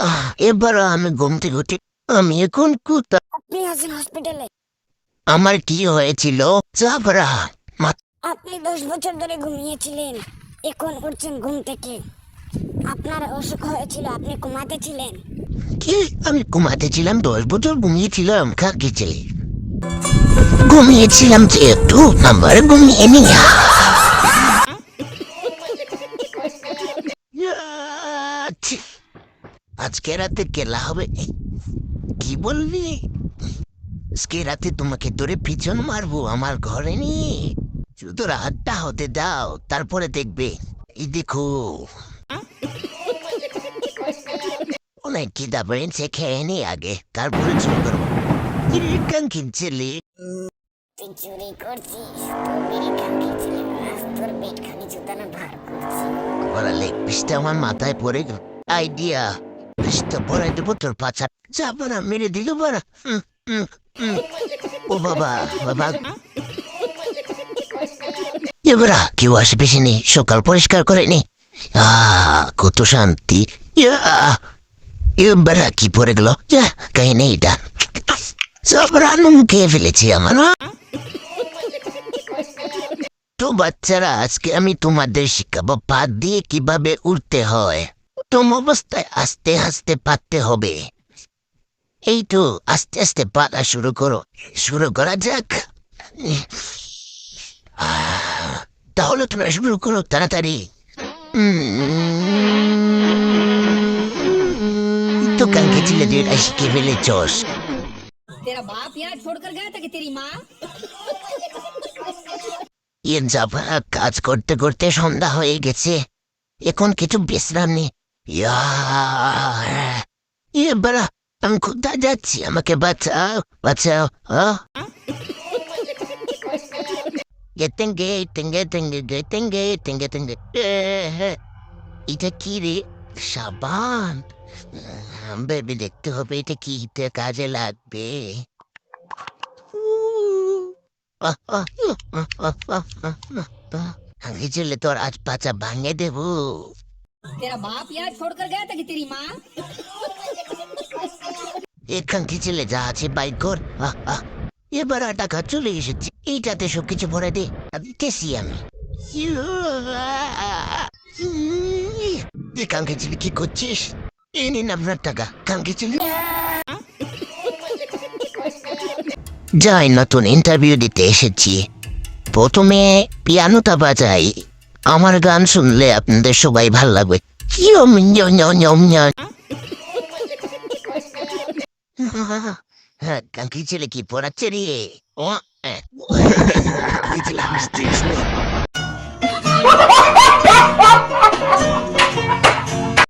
আহ, এবার আমি ঘুম থেকে উঠি। আমি এখন কোথা আপনি আছেন হসপিটালে আমার কি হয়েছিল? জাবরা আপনি দশ বছর ধরে ঘুমিয়েছিলেন। এখন উঠছেন ঘুম থেকে। আপনার অসুখ হয়েছিল আপনি ঘুমাতে ছিলেন। কি? আমি ঘুমাতেছিলাম দশ বছর ঘুমিয়েছিলাম। কাকিছে ঘুমিয়েছিলাম যে একটু আমার ঘুমিয়ে নিয়া আজকে রাতে কেলা হবে? কি বললি? আজকে রাতে তোমাকে ধরে পিছন মারবো আমার ঘরে নিয়ে। শুধু রাতটা হতে দাও তারপরে দেখবে। এই দেখো। অনেক খিদা পেয়েছে খেয়ে নি আগে তারপরে শুরু করব। কীরকম কিনছিলি? তুই চুরি করছিস? মেরে কালকে ছিলি তোর পেট খালি জুতানো ভার করছি। ওরা লেগ পিসটা আমার মাথায় পড়ে আইডিয়া। দেবো তোর পাছা। যাব না মেরে। ও বাবা বাবা। এবারা কেউ সকাল পরিষ্কার করেনি কত শান্তি। এবারা কি পড়ে গেল? যা কাহিনী এটা। সব রানুম খেয়ে ফেলেছি আমার তো বাচ্চারা, আজকে আমি তোমাদের শিখাবো পা দিয়ে কীভাবে উঠতে হয়। প্রথম অবস্থায় আস্তে আস্তে পাততে হবে এই তো আস্তে আস্তে পাতা শুরু করো শুরু করা যাক আহ, তাহলে তোমরা শুরু করো তাড়াতাড়ি উম, তো কাঙ্কে ছিলে যে এটা শিখে ফেলেছস तेरा बाप यहाँ छोड़कर गया था कि तेरी माँ ইয়ে যাবা কাজ করতে করতে সন্ধ্যা হয়ে গেছে এখন কিছু বিশ্রাম নেই ইয়া, ইয়ে বাড়া আমি কোথায় যাচ্ছি আমাকে বাঁচাও বাঁচাও? গেতেঙ্গে টেঙ্গে টেঙ্গে গেতেঙ্গে টেঙ্গে টেঙ্গে। এটা কি রে সাবান বেবি দেখতে হবে এটা কি কাজে লাগবে আগে চলে তোর আজ পাচা ভাঙে দেব तेरा बाप यहाँ छोड़कर गया था कि तेरी माँ এখান থেকে চলে যা আছে বাইক কর আহ, আহ। এবার আর টাকা চলে এসেছে এইটাতে সব কিছু ভরে দে দিতেছি আমি কাঙ্কে ছেলে কি করছিস এই নিন আপনার টাকা কাঙ্কে ছেলে যাই নতুন ইন্টারভিউ দিতে এসেছি প্রথমে পিয়ানোটা বাজাই আমার গান শুনলে আপনাদের সবাই ভালো লাগবে। হ্যাঁ কাঙ্কি ছেলে কি পড়াচ্ছে রে ও হ্যাঁ। ছেলে হাসতে